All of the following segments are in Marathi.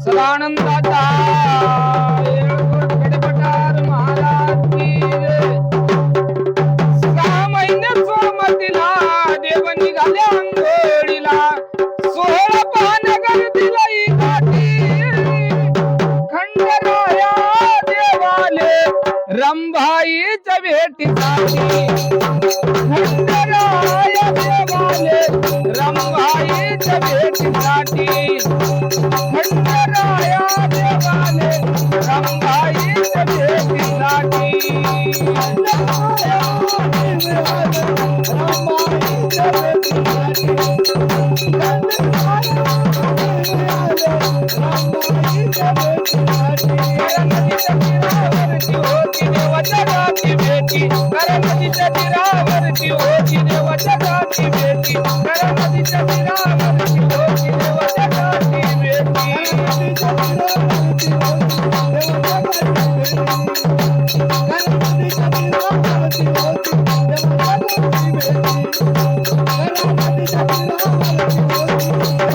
सदानंदाचा येळकोट गडपटार महाराज सहा सोमतीला देव सोहळा खंडराया देवाले रंभाईच्या भेटीसाठी. खंडराया देवाले रंभाईच्या भेटीसाठी. नदीच्या तीरावरची Thank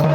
you.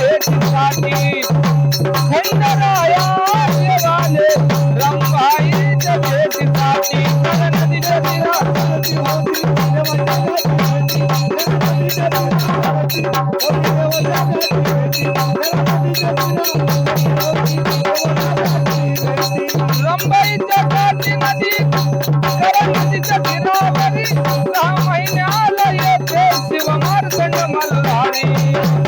रंभाईच्या भेटीसाठी खंडराया देवाले रंभाईच्या भेटीसाठी कर नदीच्या तीरावरती होती रंभाईच्या काठी नदी कर नदीच्या तीरावरी सहा महिन्याला येते शिव मार्कंड मल्हारी.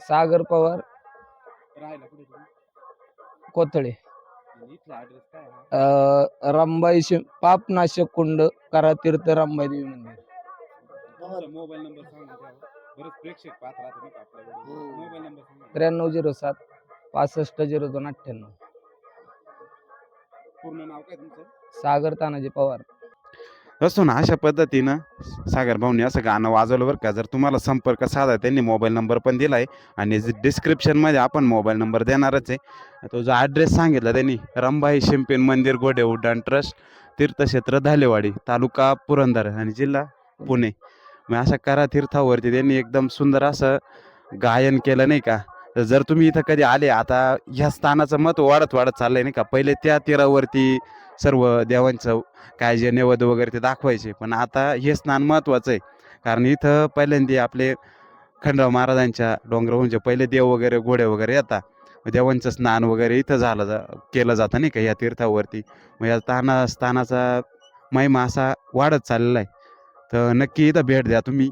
सागर पवार. राहायला कुठे तुम्ही कोथळे. आणि इथला ऍड्रेस काय आहे? अ, रंबाई शि पापनाशक कुंड करातीर्थ रंबाई देवी मंदिर. तुमचा मोबाईल नंबर सांगा द्यावा बरेच प्रेक्षक पाहत राहतात नाही का आपल्या मोबाईल नंबर सांगा. त्र्याण्णव झिरो सात पासष्ट झिरो दोन अठ्ठ्याण्णव. पूर्ण नाव काय तुमचं? सागर तानाजी पवार. असतो ना अशा पद्धतीनं सागर भाऊनी असं गाणं वाजवलं बरं का. जर तुम्हाला संपर्क साधा त्यांनी मोबाईल नंबर पण दिला आहे आणि डिस्क्रिप्शनमध्ये आपण मोबाईल नंबर देणारच आहे. तो जो ॲड्रेस सांगितला त्यांनी रंभाई शिंपेन मंदिर गोडे उड्डाण ट्रस्ट तीर्थक्षेत्र धालेवाडी तालुका पुरंदर आणि जिल्हा पुणे. मग अशा करा तीर्थावरती त्यांनी एकदम सुंदर असं गायन केलं नाही का? जर तुम्ही इथं कधी आले आता ह्या स्थानाचं महत्त्व वाढत वाढत चाललंय नाही का? पहिले त्या तीरावरती सर्व देवांचं काय जे नैवेद्य वगैरे ते दाखवायचे. पण आता हे स्नान महत्त्वाचं आहे. कारण इथं पहिल्यांदा आपले खंडराव महाराजांच्या डोंगरावरून जे पहिले देव वगैरे घोडे वगैरे येतात देवांचं स्नान वगैरे इथं झालं जा केलं जातं नाही का या तीर्थावरती. मग या स्थाना स्थानाचा महिमा असा वाढत चाललेला आहे. तर नक्की इथं भेट द्या तुम्ही.